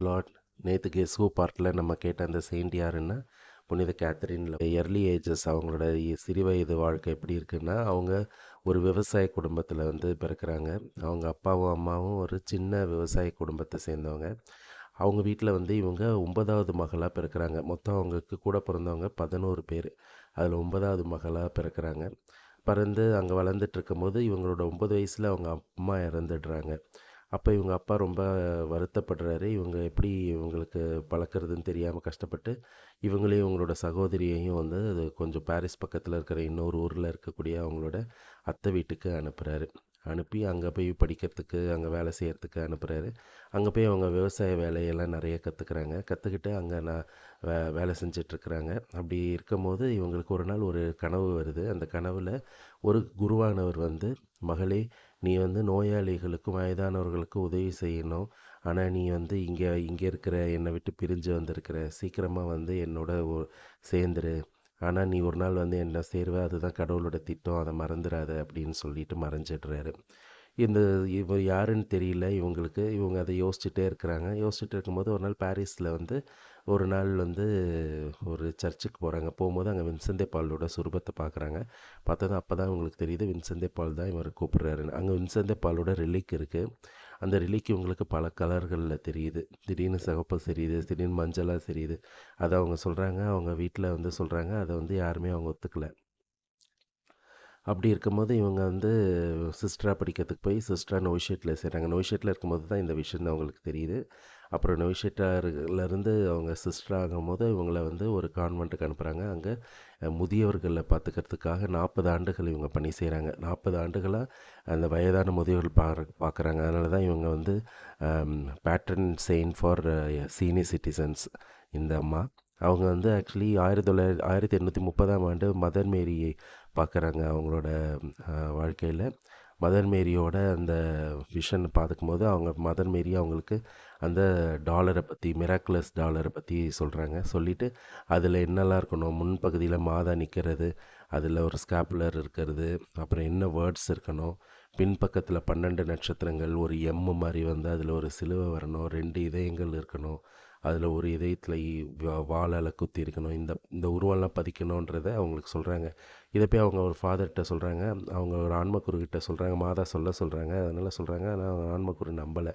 Lord நேற்று கெஸ்ஹூ பார்ட்டில் நம்ம கேட்ட அந்த செயின்ட் யாருன்னா புனித கேத்தரின்ல இயர்லி ஏஜஸ் அவங்களோட சிறு வயது வாழ்க்கை எப்படி இருக்குன்னா அவங்க ஒரு விவசாய குடும்பத்தில் வந்து பிறக்கிறாங்க. அவங்க அப்பாவும் அம்மாவும் ஒரு சின்ன விவசாய குடும்பத்தை சேர்ந்தவங்க. அவங்க வீட்டில் வந்து இவங்க ஒன்பதாவது மகளாக பிறக்கிறாங்க. மொத்தம் அவங்களுக்கு கூட பிறந்தவங்க பதினோரு பேர். அதில் ஒன்பதாவது மகளாக பிறக்கிறாங்க. பிறந்து அங்கே வளர்ந்துட்டு இருக்கும்போது இவங்களோட ஒம்பது வயசில் அவங்க அம்மா இறந்துடுறாங்க. அப்போ இவங்க அப்பா ரொம்ப வருத்தப்படுறாரு. இவங்க எப்படி இவங்களுக்கு பழக்கிறதுன்னு தெரியாமல் கஷ்டப்பட்டு இவங்களையும் இவங்களோட சகோதரியையும் வந்து அது கொஞ்சம் பாரிஸ் பக்கத்தில் இருக்கிற இன்னொரு ஊரில் இருக்கக்கூடிய அவங்களோட அத்தை வீட்டுக்கு அனுப்புகிறாரு அனுப்பி அங்கே போய் படிக்கிறதுக்கு அங்கே வேலை செய்கிறதுக்கு அனுப்புகிறாரு அங்கே போய் அவங்க விவசாய வேலையெல்லாம் நிறைய கற்றுக்குறாங்க கற்றுக்கிட்டு அங்கே நான் வே வேலை செஞ்சிட்ருக்குறாங்க. அப்படி இருக்கும்போது இவங்களுக்கு ஒரு நாள் ஒரு கனவு வருது. அந்த கனவில் ஒரு குருவானவர் வந்து மகளே நீ வந்து நோயாளிகளுக்கும் வயதானவர்களுக்கும் உதவி செய்யணும். ஆனால் நீ வந்து இங்கே இங்கே இருக்கிற என்னை விட்டு பிரிஞ்சு வந்திருக்கிற. சீக்கிரமாக வந்து என்னோட சேர்ந்துரு. ஆனால் நீ ஒரு நாள் வந்து என்ன சேருவ அதுதான் கடவுளோட திட்டம் அதை மறந்துடாத அப்படின்னு சொல்லிட்டு மறைஞ்சிடுறாரு. இந்த இவர் யாருன்னு தெரியல இவங்களுக்கு இவங்க அதை யோசிச்சுட்டே இருக்கிறாங்க. யோசிச்சுட்டு இருக்கும்போது ஒரு நாள் பாரிஸில் வந்து ஒரு நாள் வந்து ஒரு சர்ச்சுக்கு போகிறாங்க போகும்போது அங்கே வின்செந்தே பாலோட சுரூபத்தை பார்க்குறாங்க பார்த்தது அப்போ தான் இவங்களுக்கு தெரியுது வின்செந்தே பால் தான் இவர் கூப்பிட்றாருன்னு. அங்கே வின்செந்தே பாலோட ரிலிக் இருக்குது அந்த ரிலிக்கு உங்களுக்கு பல கலர்களில் தெரியுது. திடீர்னு சிகப்பு தெரியுது திடீர்னு மஞ்சளாக தெரியுது அதை அவங்க சொல்கிறாங்க அவங்க வீட்டில் வந்து சொல்கிறாங்க அதை வந்து யாருமே அவங்க ஒத்துக்கல. அப்படி இருக்கும்போது இவங்க வந்து சிஸ்டராக படிக்கிறதுக்கு போய் சிஸ்டராக நோய்ஷேட்டில் சேர்றாங்க. நோய்ஷேட்டில் இருக்கும்போது தான் இந்த விஷயம் அவங்களுக்கு தெரியுது. அப்புறம் நோய்ஷேட்டிலேருந்து அவங்க சிஸ்டர் ஆகும்போது இவங்கள வந்து ஒரு கான்வெண்ட்டுக்கு அனுப்புகிறாங்க அங்கே முதியவர்களை பார்த்துக்கிறதுக்காக நாற்பது ஆண்டுகள் இவங்க பணி செய்கிறாங்க நாற்பது ஆண்டுகளாக அந்த வயதான முதியவர்கள் பா பார்க்குறாங்க அதனால தான் இவங்க வந்து pattern chain for senior citizens இந்த அம்மா. அவங்க வந்து ஆக்சுவலி ஆயிரத்தி தொள்ளாயிரத்தி ஆயிரத்தி எண்ணூற்றி முப்பதாம் ஆண்டு மதர் மேரியை பார்க்குறாங்க அவங்களோட வாழ்க்கையில். மதர் மேரியோட அந்த விஷன் பார்த்துக்கும்போது அவங்க மதர் மேரி அவங்களுக்கு அந்த டாலரை பற்றி மிராக்குலஸ் டாலரை பற்றி சொல்கிறாங்க சொல்லிவிட்டு அதில் என்னெல்லாம் இருக்கணும்? முன்பகுதியில் மாதா நிற்கிறது அதில் ஒரு ஸ்காப்புலர் இருக்கிறது. அப்புறம் என்ன வேர்ட்ஸ் இருக்கணும்? பின்பக்கத்தில் பன்னெண்டு நட்சத்திரங்கள் ஒரு எம்மு மாதிரி வந்து அதில் ஒரு சிலுவை வரணும். ரெண்டு இதயங்கள் இருக்கணும். அதில் ஒரு இதயத்தில் வாழால் குத்தி இருக்கணும். இந்த இந்த உருவம்லாம் பதிக்கணுன்றதை அவங்களுக்கு சொல்கிறாங்க இதை போய் அவங்க ஒரு ஃபாதர்கிட்ட சொல்கிறாங்க அவங்க ஒரு ஆன்மக்குருக்கிட்ட சொல்கிறாங்க மாதா சொல்ல சொல்கிறாங்க அதனால் சொல்கிறாங்க ஆனால் ஆன்மக்குரு நம்பலை.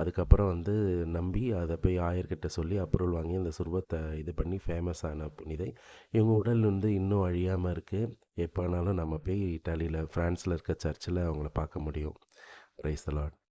அதுக்கப்புறம் வந்து நம்பி அதை போய் ஆயர்கிட்ட சொல்லி அப்ரூவல் வாங்கி அந்த சுருபத்தை இது பண்ணி ஃபேமஸ் ஆன புனிதை. இவங்க உடல் வந்து இன்னும் அழியாமல் இருக்குது எப்போனாலும் நம்ம போய் இட்டாலியில் ஃப்ரான்ஸில் இருக்க சர்ச்சில் அவங்கள பார்க்க முடியும். Rice lot